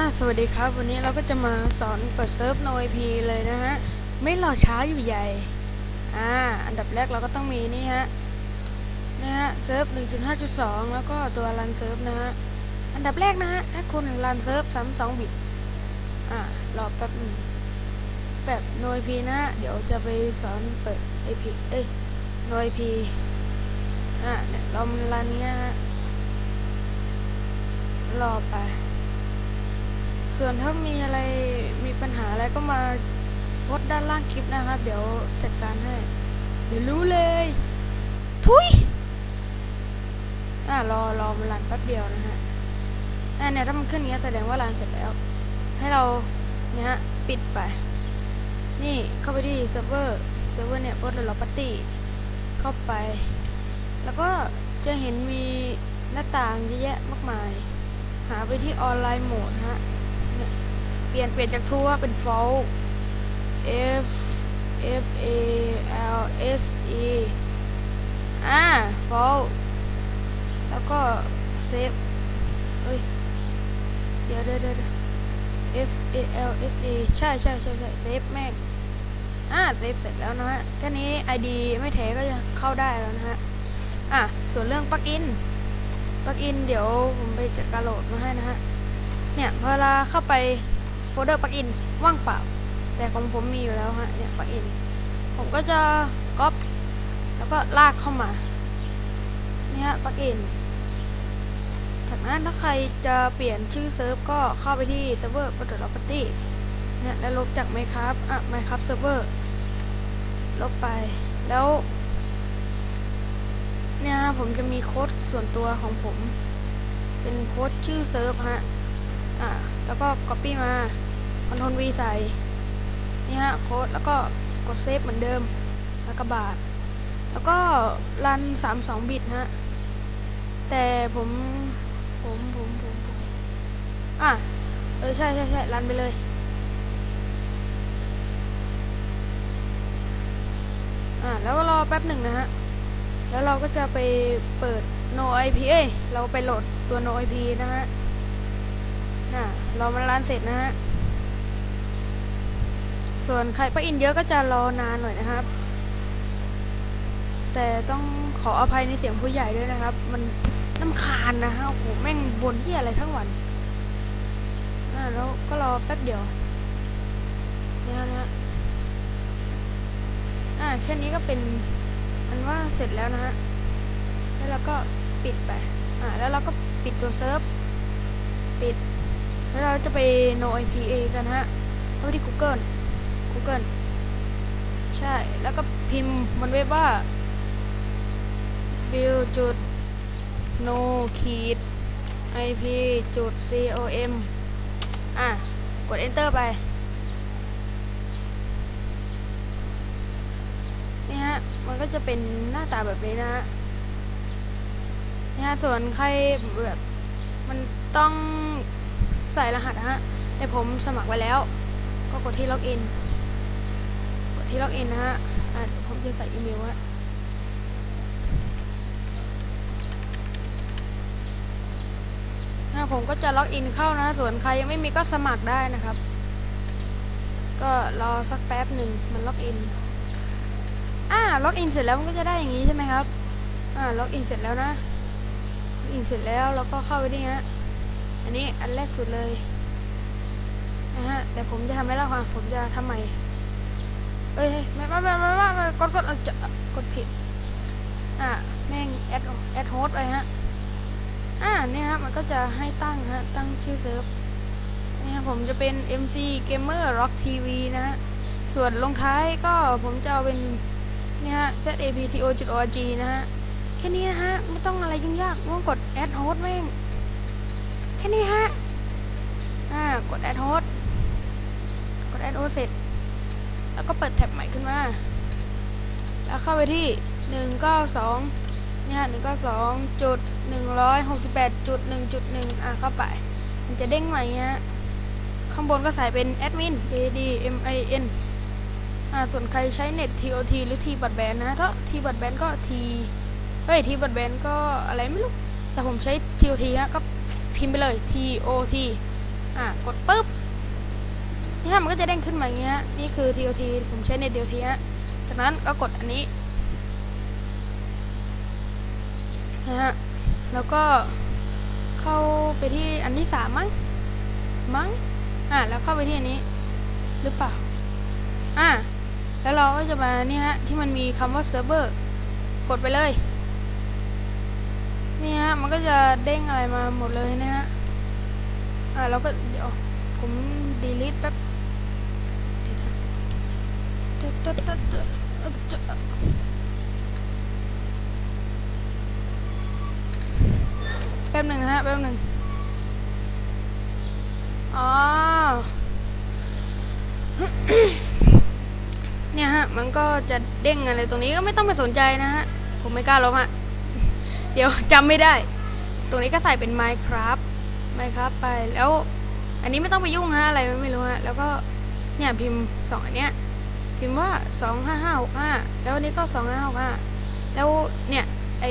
อ่าสวัสดีครับ วันนี้เราก็จะมาสอนเปิดเซิร์ฟ no IP เลยนะฮะ ไม่รอช้าอยู่ใหญ่ อ่า อันดับแรกเราก็ต้องมีนี่ฮะ นะฮะ เซิร์ฟ 1.5.2 แล้วก็ตัวรันเซิร์ฟนะฮะ อันดับแรกนะฮะให้คุณรันเซิร์ฟ32 บิต อ่า รอแป๊บนึงแบบ no IP นะฮะเดี๋ยวจะไปสอนเปิด IP เอ้ย no IP อ่าเนี่ยเรามันรันเนี้ยฮะ รอไป ส่วนถ้ามีอะไรมีปัญหาอะไรก็มาโพสต์ด้านล่างคลิปนะครับ เดี๋ยวจัดการให้ เดี๋ยวรู้เลย ทุยอ่ารอรอมันรันแป๊บเดียวนะฮะอ่าเนี่ยถ้ามันขึ้นอย่างเงี้ยแสดงว่ารันเสร็จแล้ว ให้เราเนี่ยฮะปิดไป นี่เข้าไปที่เซิร์ฟเวอร์เซิร์ฟเวอร์เนี่ยโพสต์เดอร์ปาร์ตี้เข้าไป แล้วก็จะเห็นมีหน้าต่างเยอะแยะมากมาย หาไปที่ออนไลน์โหมดฮะเป ลี่ยนเปลี่ยนจากทั่วเป็น f o l F F A L S E อ่า f o l แล้วก็เซฟเอ้ย เดี๋ยวเดี๋ยวเดี๋ยว F A L S E ใช่ใช่ใช่ใช่เซฟแม่งอ่าเซฟเสร็จแล้วนะฮะ แค่นี้ ID ไม่แท้ก็จะเข้าได้แล้วนะฮะ อะ ส่วนเรื่องปลั๊กอินปลั๊กอินเดี๋ยวผมไปจัดการโหลดมาให้นะฮะ เนี่ย เวลาเข้าไป ลเดอร์ปลั๊กอินว่างเปล่า แต่ของผมมีอยู่แล้วฮะเนี่ยปลั๊กอิน ผมก็จะก๊อปแล้วก็ลากเข้ามานี่ฮะปลั๊กอิน จากนั้นถ้าใครจะเปลี่ยนชื่อเซิร์ฟก็เข้าไปที่เซิร์ฟเวอร์ Property เนี่ยแล้วลบจาก Minecraft อะ Minecraft Server ลบไปแล้ว เนี่ยฮะผมจะมีโค้ดส่วนตัวของผม เป็นโค้ดชื่อเซิร์ฟฮะ อ่าแล้วก็ Copy มา Ctrl V ใส่นี่ฮะโค้ดแล้วก็กดเซฟเหมือนเดิมแล้วก็บาท แล้วก็รัน 32 บิตฮะ แต่ผมผมผมผมผมอะ เออ ใช่ใช่ใช่รันไปเลยอ่าแล้วก็รอแป๊บหนึ่งนะฮะ แล้วเราก็จะไปเปิด no IP เอ้ยเราไปโหลดตัว no IP นะฮะ น่ะ เรามารันเสร็จนะฮะ ส่วนใครปลั๊กอินเยอะก็จะรอนานหน่อยนะครับ แต่ต้องขออภัยในเสียงผู้ใหญ่ด้วยนะครับ มันน้ำคาญนะฮะโอ้โหแม่งบนที่อะไรทั้งวันอ่าแล้วก็รอแป๊บเดียวเนี่ยนะฮะอ่าแค่นี้ก็เป็นอันว่าเสร็จแล้วนะฮะแล้วเราก็ปิดไปอ่าแล้วเราก็ปิดตัวเซิร์ฟปิด แล้วเราจะไป no IPA กันฮะเข้าไปที่ Google Google ใช่ แล้วก็พิมพ์บนเว็บว่า build จุด no ขีด ip จุด com อะ กด enter ไป นี่ฮะ มันก็จะเป็นหน้าตาแบบนี้นะฮะ นี่ฮะ ส่วนใครแบบ มันต้องใส่รหัสนะฮะ แต่ผมสมัครไว้แล้ว ก็กดที่ล็อกอิน ที่ล็อกอินนะฮะอะผมจะใส่อีเมลว้นะผมก็จะล็อกอินเข้านะ ส่วนใครยังไม่มีก็สมัครได้นะครับ ก็รอสักแป๊บหนึ่งมันล็อกอิน อ่าล็อกอินเสร็จแล้วมันก็จะได้อย่างนี้ใช่ไหมครับ อ่าล็อกอินเสร็จแล้วนะล็อกอินเสร็จแล้วเราก็เข้าไปนี่ฮะ อันนี้อันแรกสุดเลยนะฮะ แต่ผมจะทำไม่ล้วค่ะผมจะทำใหม่ เอ้ยไม่ไม่ไม่ไม่ไม่กดกดจะกดผิด อ่าแม่งแอดแอดโฮสไปฮะ อ่าเนี่ยฮะมันก็จะให้ตั้งฮะ ตั้งชื่อเซิร์ฟเนี่ฮะผมจะเป็น MC Gamer Rock TV นะฮะ ส่วนลงท้ายก็ผมจะเอาเป็นเนี่ยฮะ zapto.org นะฮะ แค่นี้นะฮะ ไม่ต้องอะไรยุ่งยากม่ต้องกด add host แม่ง แค่นี้ฮะ อ่ากด add host กด add host เสร็จ แล้วก็เปิดแท็บใหม่ขึ้นมา แล้วเข้าไปที่192เนี่ย192จุด168จุด1จุด1อะเข้าไป มันจะเด้งใหม่ฮะข้างบนก็ใส่เป็นแอดมิน A D M I N อ่าส่วนใครใช้เน็ต TOT หรือ T บัตแบนนะถ้า T บัตแบนก็ T เฮ้ย T บัตแบนก็อะไรไม่รู้ แต่ผมใช้ TOT ฮะก็พิมพ์ไปเลย T O T อะกดปุ๊บ นี่ฮะมันก็จะเด้งขึ้นมาอย่างเงี้ยนี่คือ TOT ผมใช้ใน DOT ฮะจากนั้นก็กดอันนี้นะฮะแล้วก็เข้าไปที่อันที่สามมั้งมั้งอะแล้วเข้าไปที่อันนี้หรือเปล่าอะแล้วเราก็จะมานี่ฮะที่มันมีคำว่าเซิร์ฟเวอร์กดไปเลยนี่ฮะมันก็จะเด้งอะไรมาหมดเลยนะฮะอ่าแล้วก็เดี๋ยวผมดีลิทแป๊บเดี๋ยวนะจะจะจะจะจะ แป๊บหนึ่งนะฮะแป๊บหนึ่งอ๋อเนี่ยฮะ มันก็จะเด้งอะไรตรงนี้ก็ไม่ต้องไปสนใจนะฮะ ผมไม่กล้าลบฮะ เดี๋ยวจำไม่ได้ ตรงนี้ก็ใส่เป็น Minecraft Minecraft ไปแล้ว อันนี้ไม่ต้องไปยุ่งฮะ อะไรไม่รู้ฮะ แล้วก็เนี่ยพิมพ์สองอันเนี้ย พิมพ์ว่า25565แล้วนี้ก็2565แล้วเนี่ยไอ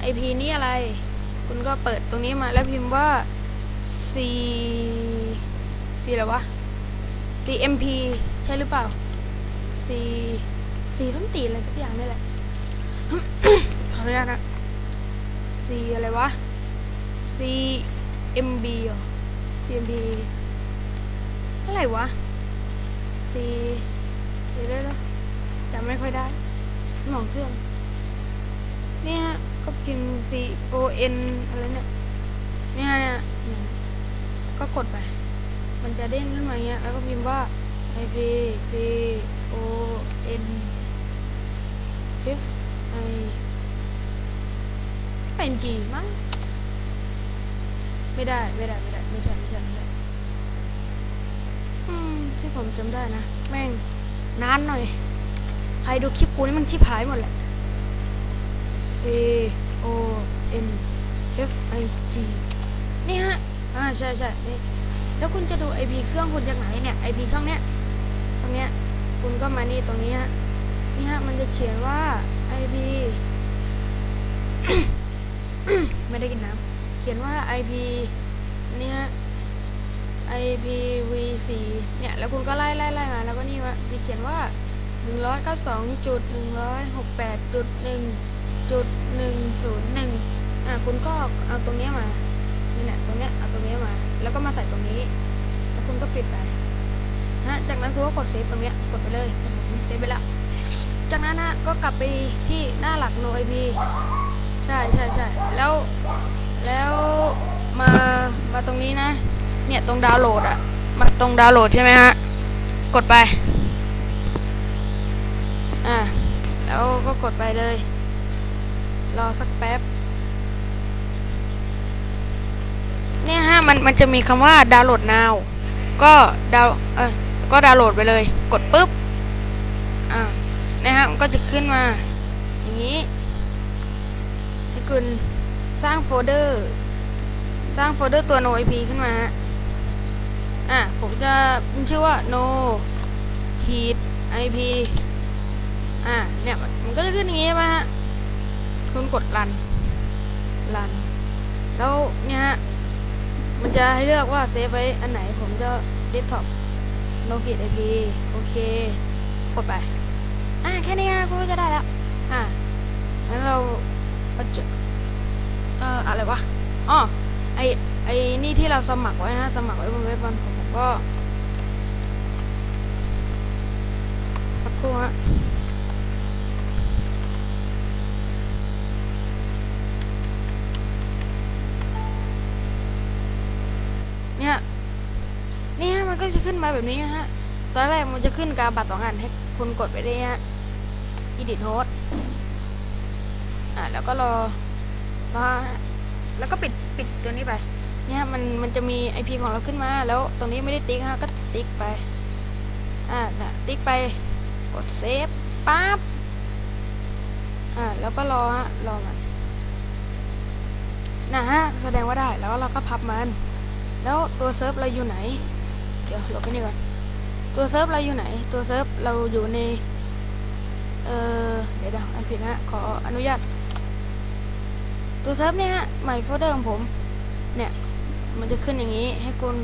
ไอพีนี้อะไร คุณก็เปิดตรงนี้มาแล้วพิมพ์ว่า C C อะไรวะ CMP ใช่หรือเปล่า C C ส้นตีนอะไรสักอย่างนี่แหละขออนุญาตนะ C อะไรวะ C M B เหรอ C M B อะไรวะ C เดี๋ยวได้แล้วจำไม่ค่อยได้ สมองเสื่อมเนี่ย ก็พิมพ์ C O N อะไรเนี่ยเนี่ยเนี่ยก็กดไป มันจะเด้งขึ้นมาอย่างเงี้ย แล้วก็พิมพ์ว่า I P C O N F I เป็น G มั้งไม่ได้ ไม่ได้ ไม่ได้ ไม่ใช่ไม่ใช่ไม่ใช่ที่ผมจำได้นะ แม่งนานหน่อย ใครดูคลิปกูนี่มันชิบหายหมดแหละ C O N F I G นี่ฮะ อ่าใช่ใช่นี่แล้วคุณจะดู IP เครื่องคุณจากไหนเนี่ย IP ช่องเนี้ย ช่องเนี้ย คุณก็มานี่ตรงนี้ฮะ นี่ฮะ มันจะเขียนว่า IP ไม่ได้กินน้ำ เขียนว่า IP เนี่ย IPv4 เนี่ย แล้วคุณก็ไล่ไล่ไล่มา แล้วก็นี่ว่าจะเขียนว่า 192.168.1.101อะคุณก็เอาตรงเนี้ยมานี่แหละตรงเนี้ยเอาตรงเนี้ยมา แล้วก็มาใส่ตรงนี้ แล้วคุณก็ปิดไปนะจากนั้นคุณก็กดเซฟตรงเนี้ยกดไปเลยแต่ผมเซฟไปแล้วจากนั้นนะก็กลับไปที่หน้าหลัก no IP ใช่ใช่ใช่แล้วแล้วมามาตรงนี้นะ เนี่ยตรงดาวน์โหลดอะมาตรงดาวน์โหลดใช่ไหมฮะกดไป แล้วก็กดไปเลย รอสักแป๊บ เนี่ยฮะมันมันจะมีคำว่าดาวน์โหลด now ก็ดาวเออก็ดาวน์โหลดไปเลย กดปุ๊บ อ่านะฮะมันก็จะขึ้นมา อย่างนี้ให้คุณสร้างโฟลเดอร์ สร้างโฟลเดอร์ตัว no ip ขึ้นมาอะผมจะชื่อว่า no heat ip อะเนี่ยมันก็จะขึ้นอย่างงี้ใช่ไหมฮะคุณกดรันรัน แล้วเนี่ยฮะมันจะให้เลือกว่าเซฟไว้อันไหนผมจะ desktop no heat ip โอเคกดไป อะแค่นี้นะคุณก็จะได้แล้ว อะงั้นเราก็จะเอ่ออะไรวะอ๋อไอไอนี่ที่เราสมัครไว้ฮะสมัครไว้บนเว็บมันผมก็สักครู่ฮะ จะขึ้นมาแบบนี้ฮะ ตอนแรกมันจะขึ้นกาบัตรสองอันให้คุณกดไปได้ฮะ edit host อะแล้วก็รอรอแล้วก็ปิดปิดตัวนี้ไป เนี่ยมันมันจะมี IP ของเราขึ้นมา แล้วตรงนี้ไม่ได้ติ๊กฮะก็ติ๊กไป อ่าน่ะติ๊กไป กดเซฟปั๊บ อ่าแล้วก็รอฮะรอมันนะฮะแสดงว่าได้แล้วเราก็พับมัน แล้วตัวเซิร์ฟเราอยู่ไหน ดี๋ยวหลบไปนี่ก่อนตัวเซิร์ฟเราอยู่ไหน ตัวเซิร์ฟเราอยู่ใน เออเดี๋ยวเดี๋ยวอันผิดนะขออนุญาต ตัวเซิร์ฟเนี่ยฮะใหม่โฟลเดอร์ของผม เนี่ย มันจะขึ้นอย่างนี้ให้คุณ